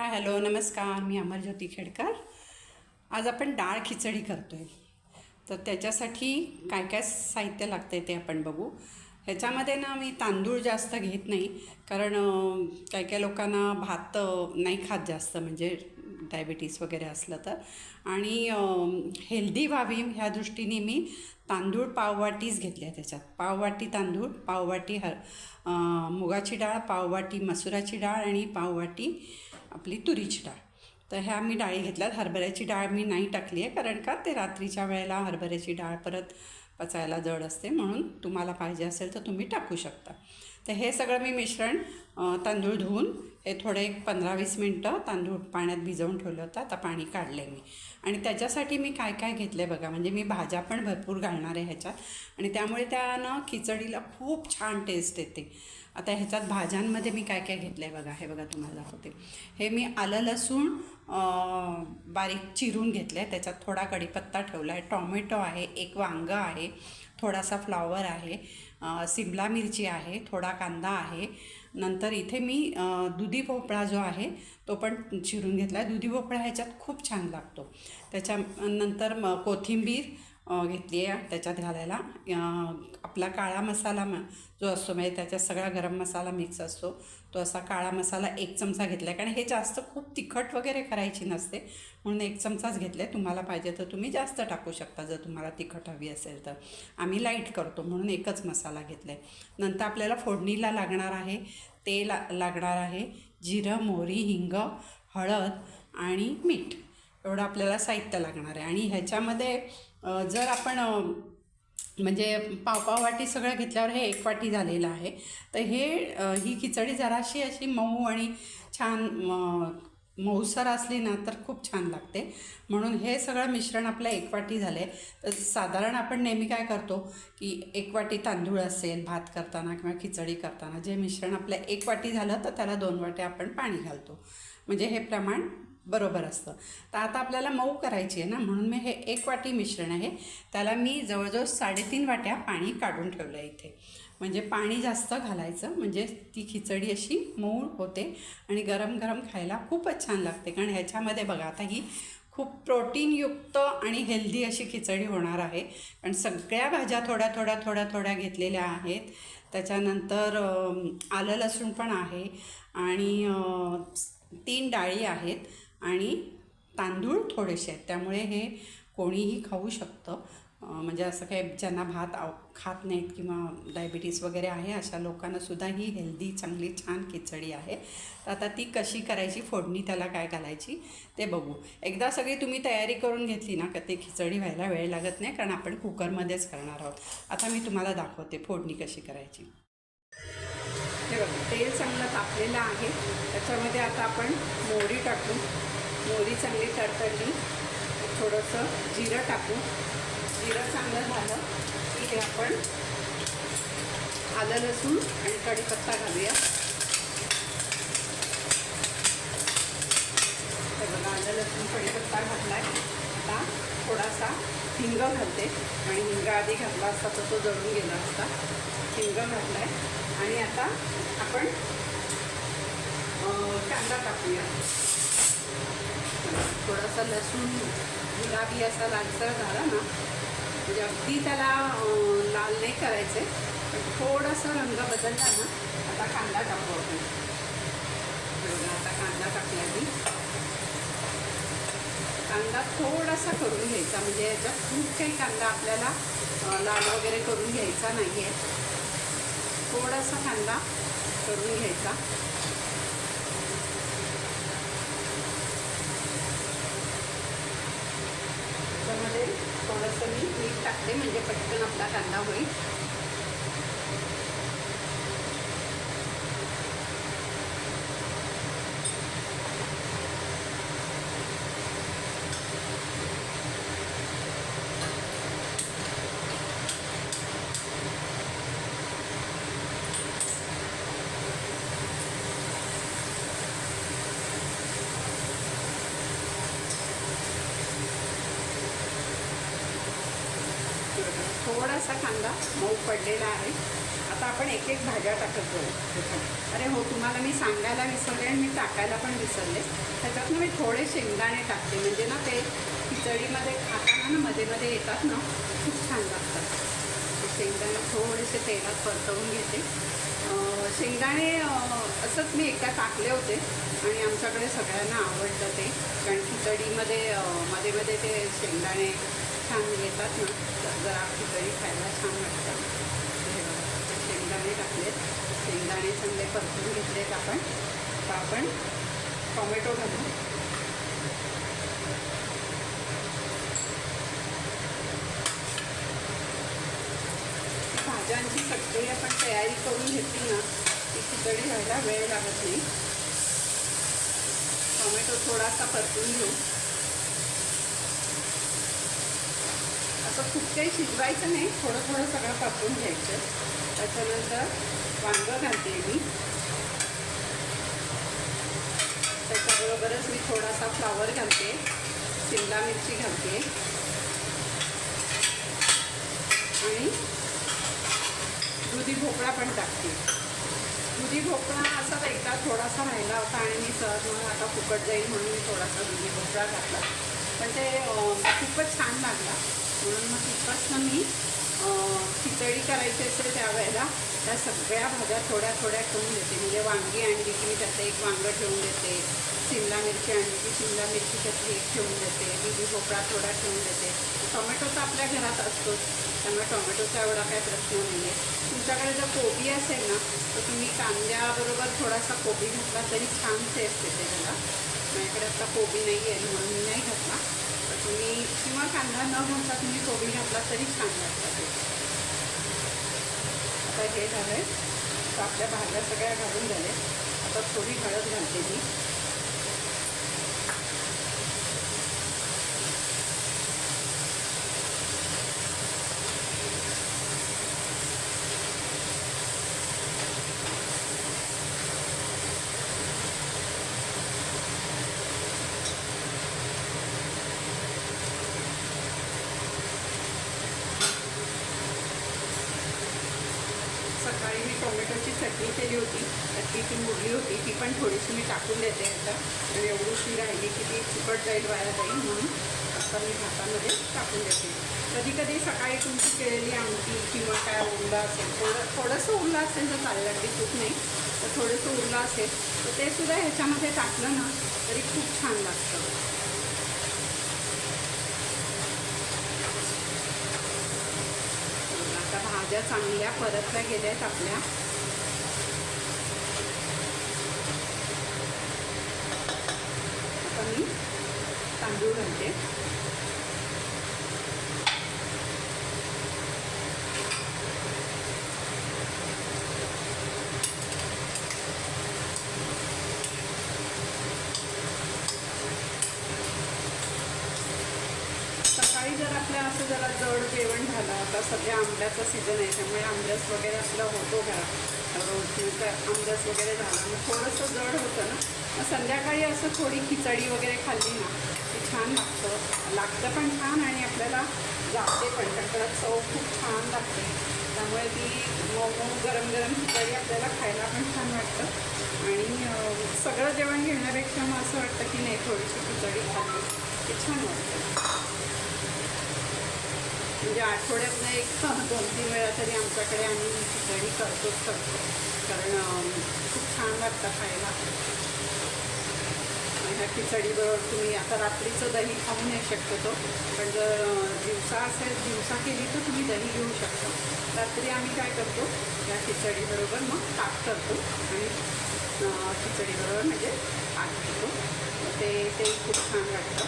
Hi hello नमस्कार मी अमरज्योती खेडकर. आज आपण डाळ खिचडी करतो आहे तर त्याच्यासाठी काय काय साहित्य लागतं आहे ते आपण बघू. ह्याच्यामध्ये ना मी तांदूळ जास्त घेत नाही कारण काही काही लोकांना भात नाही खात जास्त म्हणजे डायबिटीस वगैरे असलं तर. आणि हेल्दी व्हावी ह्या दृष्टीने मी तांदूळ पाववाटीच घेतल्या आहे त्याच्यात. पाववाटी तांदूळ पाववाटी हर मुगाची डाळ पाववाटी मसुराची डाळ आणि पाववाटी आपली तुरीची डाळ. तर ह्या मी डाळी घेतल्यात. हरभऱ्याची डाळ मी नाही टाकली आहे कारण का ते रात्रीच्या वेळेला हरभऱ्याची डाळ परत पचायला जड असते म्हणून तुम्हाला पाहिजे असेल तर तुम्ही टाकू शकता. तर हे सगळं मी मिश्रण तांदूळ धुवून हे थोडे एक पंधरा वीस मिनटं तांदूळ पाण्यात भिजवून ठेवलं होतं. आता पाणी काढलं आहे मी. आणि त्याच्यासाठी मी काय काय घेतलं आहे बघा म्हणजे मी भाज्या पण भरपूर घालणार आहे ह्याच्यात. आणि त्यामुळे त्यानं खिचडीला खूप छान टेस्ट येते. आता ह्याच्यात भाज्यांमध्ये मी काय काय घेतलं आहे बघा हे बघा तुम्हाला दाखवते. हे मी आलं लसूण बारीक चिरून घेतलं आहे त्याच्यात थोडा कढीपत्ता ठेवला आहे टॉमॅटो आहे एक वांगं आहे थोडासा फ्लॉवर आहे. सिमला मिरची आहे थोडा कांदा आहे. नंतर इथे मी दुधी भोपळा जो आहे तो पण चिरून घेतला आहे दुधी भोपळा ह्याच्यात खूप छान लागतो. त्याच्या नंतर म कोथिंबीर घेतली आहे त्याच्यात घालायला. आपला काळा मसाला म जो असतो म्हणजे त्याच्यात सगळा गरम मसाला मिक्स असतो तो असा काळा मसाला एक चमचा घेतला आहे कारण हे जास्त खूप तिखट वगैरे करायची नसते म्हणून एक चमचाच घेतला आहे तुम्हाला पाहिजे तर तुम्ही जास्त टाकू शकता जर तुम्हाला तिखट हवी असेल तर. आम्ही लाइट करतो म्हणून एकच मसाला घेतला आहे नंतर आपल्याला फोडणीला लागणार आहे तेल लागणार आहे जिरं मोहरी हिंग हळद आणि मीठ. एवढं आपल्याला साहित्य लागणार आहे. आणि ह्याच्यामध्ये जर आपण म्हणजे पावपाव वाटी सगळं घेतल्यावर हे एक वाटी झालेलं आहे. तर हे ही खिचडी जराशी अशी मऊ आणि छान मऊसर असली ना तर खूप छान लागते. म्हणून हे सगळं मिश्रण आपलं एक वाटी झालं आहे तर साधारण आपण नेहमी काय करतो की एक वाटी तांदूळ असेल भात करताना किंवा खिचडी करताना जे मिश्रण आपलं एक वाटी झालं तर त्याला दोन वाटे आपण पाणी घालतो. म्हणजे हे प्रमाण बरोबर असतं. तर आता आपल्याला मऊ करायची आहे ना म्हणून मी हे एक वाटी मिश्रण आहे त्याला मी जवळजवळ साडेतीन वाट्या पाणी काढून ठेवलं आहे इथे. म्हणजे पाणी जास्त घालायचं म्हणजे ती खिचडी अशी मऊ होते आणि गरम गरम खायला खूपच छान लागते. कारण ह्याच्यामध्ये बघा आता ही खूप प्रोटीनयुक्त आणि हेल्दी अशी खिचडी होणार आहे. कारण सगळ्या भाज्या थोड्या थोड्या थोड्या थोड्या घेतलेल्या आहेत. त्याच्यानंतर आलं लसूण पण आहे आणि तीन डाळी आहेत. आणि तांदूळ थोडेसे आहेत. त्यामुळे हे कोणीही खाऊ शकतं. म्हणजे असं काही ज्यांना भात आव खात नाहीत किंवा डायबिटीस वगैरे आहे अशा लोकांनासुद्धा ही हेल्दी चांगली छान खिचडी आहे. तर आता ती कशी करायची फोडणी त्याला काय घालायची ते बघू. एकदा सगळी तुम्ही तयारी करून घेतली ना का ते खिचडी व्हायला वेळ लागत नाही कारण आपण कुकरमध्येच करणार आहोत. आता मी तुम्हाला दाखवते फोडणी कशी करायची. हे बघा तेल चांगलं तापलेलं आहे. त्याच्यामध्ये आता आपण मोहरी टाकू. मोहरी चांगली तडतडली. थोडंसं जिरं टाकू. जिरं चांगलं झालं की हे आपण आलं लसूण आणि कढीपत्ता घालूया. तर बघा आलं लसूण कढीपत्ता घातला आहे आता थोडासा हिंग घालते. आणि हिंग आधी घातला असता तर तो जळून गेला असता. हिंग घातला आहे आणि आता आपण कांदा टाकूया. थोडासा लसूण गुलाबी असा लालसर झाला ना म्हणजे अगदी त्याला लाल नाही करायचे पण थोडासा रंग बदलला ना आता कांदा टाकू आपण. आता कांदा टाकला मी. कांदा थोडासा करून घ्यायचा म्हणजे याच्यात खूप काही कांदा आपल्याला लाल वगैरे करून घ्यायचा नाही आहे थोडासा कांदा करून घ्यायचा. थोडंसं मी मीठ टाकते म्हणजे पटकन आपला कांदा होईल. थोडासा कांदा मऊ पडलेला आहे. आता आपण एक एक भाज्या टाकत जाऊ. अरे हो तुम्हाला मी सांगायला विसरले आणि मी टाकायला पण विसरले. त्याच्यातनं मी थोडे शेंगदाणे टाकते. म्हणजे ना ते खिचडीमध्ये खाताना ना मध्ये मध्ये येतात ना खूप छान लागतात. शेंगदाणे थोडेसे तेलात परतवून घेते. शेंगदाणे असंच मी एकदा टाकले होते आणि आमच्याकडे सगळ्यांना आवडतं ते. कारण खिचडीमध्ये मध्ये मध्ये ते शेंगदाणे छान येतात ना. तर जरा खिचडी खायला छान वाटतं. शेंगदाणे टाकलेत. शेंगदाणे चांगले परतून घेतलेत आपण. आता आपण टोमॅटो घालू भाज्यांची सगळी आपण तयारी करून घेतली ना ती खिचडी व्हायला वेळ लागत नाही. टोमॅटो थोडासा परतून घेऊ. असं खूप काही शिजवायचं नाही थोडं थोडं सगळं कापून घ्यायचं. त्याच्यानंतर वांगं घालते मी. त्याच्याबरोबरच मी थोडासा फ्लावर घालते शिमला मिरची घालते. आणि दुधी भोपळा पण टाकते. दुधी भोपळा असा एकदा थोडासा राहिला होता आणि मी सहज म्हणून आता फुकट जाईल म्हणून मी थोडासा दुधी भोपळा घातला. पण ते खूपच छान लागला. म्हणून मग तिथपासनं मी खिचडी करायची असेल त्यावेळेला त्या सगळ्या भाज्या थोड्या थोड्या ठेवून देते. म्हणजे वांगी आणली की मी त्याचं एक वांगं ठेवून देते शिमला मिरची आणली की शिमला मिरची त्यातली एक ठेवून देते दुधी भोपळा थोडा ठेवून देते. टोमॅटो तर आपल्या घरात असतोच त्यामुळे टोमॅटोचा एवढा काही प्रश्न नाही आहे तुमच्याकडे जर कोबी असेल ना तर तुम्ही कांद्याबरोबर थोडासा कोबी घातला तरी छान टेस्ट येते त्याला. माझ्याकडे आता कोबी नाही आहे म्हणून मी नाही घातला. तुम्ही किंवा कांदा न घालता तुम्ही कोबी घातला तरी छान लागतं. आता हे झालं आहे तर आपल्या भाज्या सगळ्या घालून झाल्या आता थोडी हळद घालते मी सकाळी मी टोमॅटोची चटणी केली होती. चटणी ती मुरली होती. ती पण थोडीशी मी टाकून देते आता आणि एवढीशी राहिली की ती चिकट जाईल वाया जाईल म्हणून आता मी भातामध्ये टाकून देते. कधी कधी सकाळी तुमची केलेली आमटी किंवा काय उरला असेल थोडं थोडंसं उरलं असेल तर चालेल अगदी खूप नाही. तर थोडंसं उरलं असेल तर ते सुद्धा ह्याच्यामध्ये टाकलं ना तरी खूप छान लागतं. आता भाज्या चांगल्या परतल्या गेल्या आहेत आपल्या आता मी तांदूळ घालते सकाळी जर आपल्या असं जरा जड जेवण झालं आता सध्या आंब्याचा सीझन आहे त्यामुळे आंब्यास वगैरे आपला होतो घरात रोज आंब्यास वगैरे झाला मग थोडंसं जड होतं ना? मग संध्याकाळी असं थोडी खिचडी वगैरे खाल्ली ना छान लागतं. लागतं पण छान आणि आपल्याला जाते पण. त्याकडं चव खूप छान लागते. त्यामुळे ती मऊ मऊ गरम गरम खिचडी आपल्याला खायला पण छान वाटतं. आणि सगळं जेवण घेण्यापेक्षा मग असं वाटतं की नाही थोडीशी खिचडी खाल्ली ते छान वाटतं. म्हणजे आठवड्यातनं एक दोन तीन वेळा तरी आमच्याकडे आम्ही खिचडी करतोच करतो. कारण खूप छान लागतं खायला. खिचडीबरोबर तुम्ही आता रात्रीचं दही खाऊ नाही शक्यतो पण जर दिवसा असेल दिवसा केली तर तुम्ही दही घेऊ शकता. रात्री आम्ही काय करतो या खिचडीबरोबर मग ताक करतो आणि खिचडीबरोबर म्हणजे ताक घेतो. ते ते खूप छान लागतं.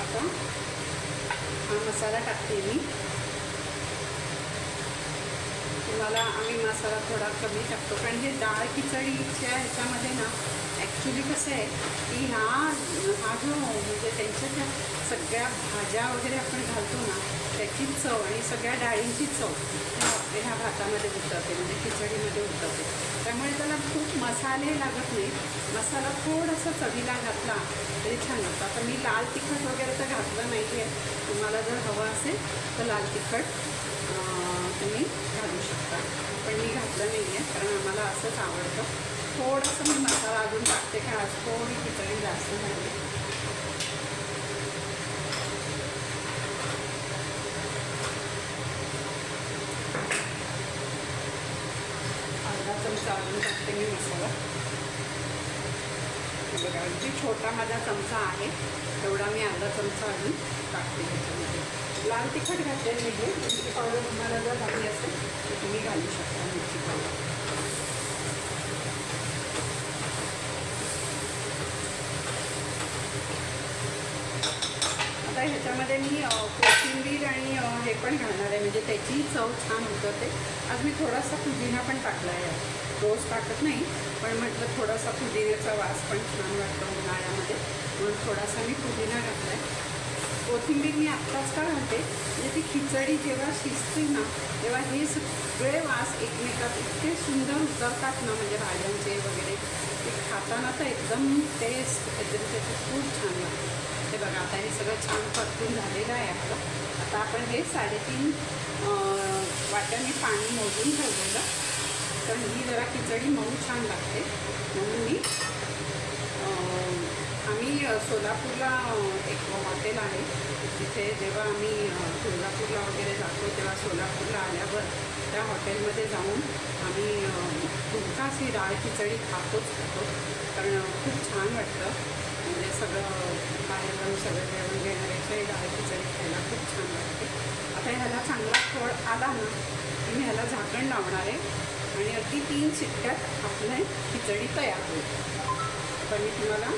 आता हा मसाला टाकते मी तुम्हाला आम्ही मसाला थोडा कमी टाकतो. कारण हे डाळ खिचडीच्या ह्याच्यामध्ये ना ॲक्च्युली कसं आहे की ह्या हा जो म्हणजे त्यांच्या त्या सगळ्या भाज्या वगैरे आपण घालतो ना त्याची चव आणि सगळ्या डाळींची चव ह्या भातामध्ये उतरते म्हणजे खिचडीमध्ये उतरते. त्यामुळे त्याला खूप मसाले लागत नाही मसाला थोडासा चवीला घातला तरी छान लागतं. आता मी लाल तिखट वगैरे तर घातलं नाही आहे तुम्हाला जर हवं असेल तर लाल तिखट तुम्ही घालू शकता. पण मी घातलं नाही आहे कारण आम्हाला असंच आवडतं. थोडंसं मी मसाला अजून टाकते का? आज थोडी खिचडी जास्त झाली अर्धा चमचा अजून टाकते मी मसाला बघा अगदी छोटा माझा चमचा आहे. तेवढा मी अर्धा चमचा अजून टाकते त्याच्यामध्ये. लाल तिखट घातलेलं नाही आहे म्हणजे पावडर तुम्हाला जर हवी असेल तर तुम्ही घालू शकता मिरची पावडर. त्यामध्ये मी कोथिंबीर आणि हे पण घालणार आहे. म्हणजे त्याची चव छान उतरते आज मी थोडासा पुदिना पण टाकला आहे. रोज टाकत नाही पण म्हटलं थोडासा पुदिन्याचा वास पण छान वाटतो उन्हाळ्यामध्ये. म्हणून थोडासा मी पुदिना घातला आहे. कोथिंबीर मी आत्ताच का घालते? म्हणजे ती खिचडी जेव्हा शिजते ना तेव्हा हे सगळे वास एकमेकात इतके सुंदर उतरतात ना म्हणजे भाज्यांचे वगैरे. ते खाताना तर एकदम टेस्ट एकदम त्याची खूप छान लागते. हे बघा आता हे सगळं छान परतून झालेलं आहे आपलं. आता आपण हे साडेतीन अं, वाट्याने पाणी मोजून ठेवलेलं. तर ही जरा खिचडी मऊ छान लागते. म्हणून मी आम्ही सोलापूरला एक हॉटेल आहे. तिथे जेव्हा आम्ही सोलापूरला वगैरे जातो तेव्हा सोलापूरला आल्यावर त्या हॉटेलमध्ये जाऊन आम्ही तुमचाच ही डाळ खिचडी खातोच खातो. कारण खूप छान वाटतं. सगळं बाहेर जाऊन सगळं जेवण घेण्यापेक्षा डाळ खिचडी खायला खूप छान वाटते. आता ह्याला चांगला फळ आला ना की मी ह्याला झाकण लावणार आहे आणि अगदी तीन शिट्ट्यात आपलं खिचडी तयार होईल. पण मी तुम्हाला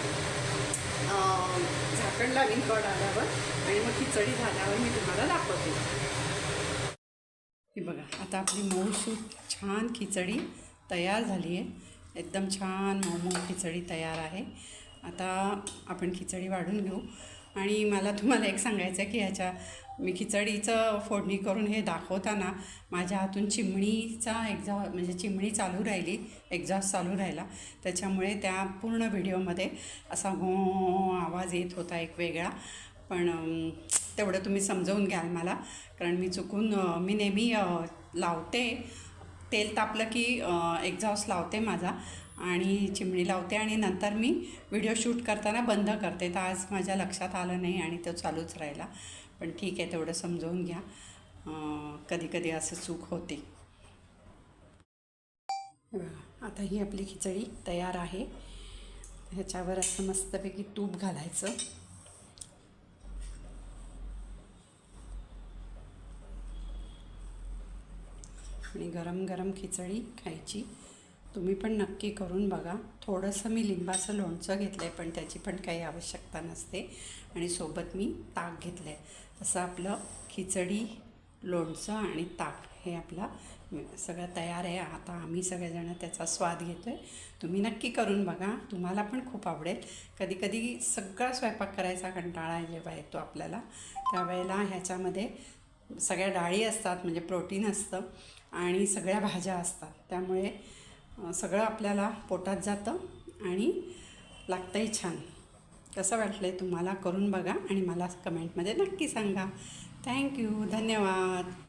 झाकण लावीन कड आल्यावर आणि मग खिचडी झाल्यावर मी तुम्हाला दाखवते. हे बघा आता आपली मऊसूत छान खिचडी तयार झाली आहे. एकदम छान मोमो मऊ खिचडी तयार आहे. आता आपण खिचडी वाढून घेऊ. आणि मला तुम्हाला एक सांगायचं आहे की ह्याच्या मी खिचडीचं फोडणी करून हे दाखवताना माझ्या हातून चिमणीचा एक्झॉ म्हणजे चिमणी चालू राहिली एक्झॉस्ट चालू राहिला. त्याच्यामुळे त्या पूर्ण व्हिडिओमध्ये असा हो आवाज येत होता एक वेगळा. पण तेवढं तुम्ही समजवून घ्याल मला. कारण मी चुकून मी नेहमी लावते. तेल तापलं की एक्झॉस्ट लावते माझा. आणि चिमणी लावते आणि नंतर मी व्हिडिओ शूट करताना बंद करते. तर आज माझ्या लक्षात आलं नाही आणि तो चालूच राहिला. पण ठीक आहे तेवढं समजवून घ्या. कधी कधी असं चूक होते. आता ही आपली खिचडी तयार आहे. ह्याच्यावर असं मस्तपैकी तूप घालायचं. आणि गरम गरम खिचडी खायची. तुम्ही पण नक्की करून बघा. थोडंसं मी लिंबाचं लोणचं घेतलं आहे पण त्याची पण काही आवश्यकता नसते. आणि सोबत मी ताक घेतलं आहे असं आपलं खिचडी लोणचं आणि ताक हे आपला सगळं तयार आहे. आता आम्ही सगळेजण त्याचा स्वाद घेतो आहे तुम्ही नक्की करून बघा. तुम्हाला पण खूप आवडेल. कधीकधी सगळा स्वयंपाक करायचा कंटाळा जेव्हा येतो आपल्याला. त्यावेळेला ह्याच्यामध्ये सगळ्या डाळी असतात म्हणजे प्रोटीन असतं आणि सगळ्या भाज्या असतात. त्यामुळे सगळं आपल्याला पोटात जातं आणि लागतंही छान. कसं वाटलं आहे तुम्हाला? करून बघा आणि मला कमेंटमध्ये नक्की सांगा. थँक्यू धन्यवाद.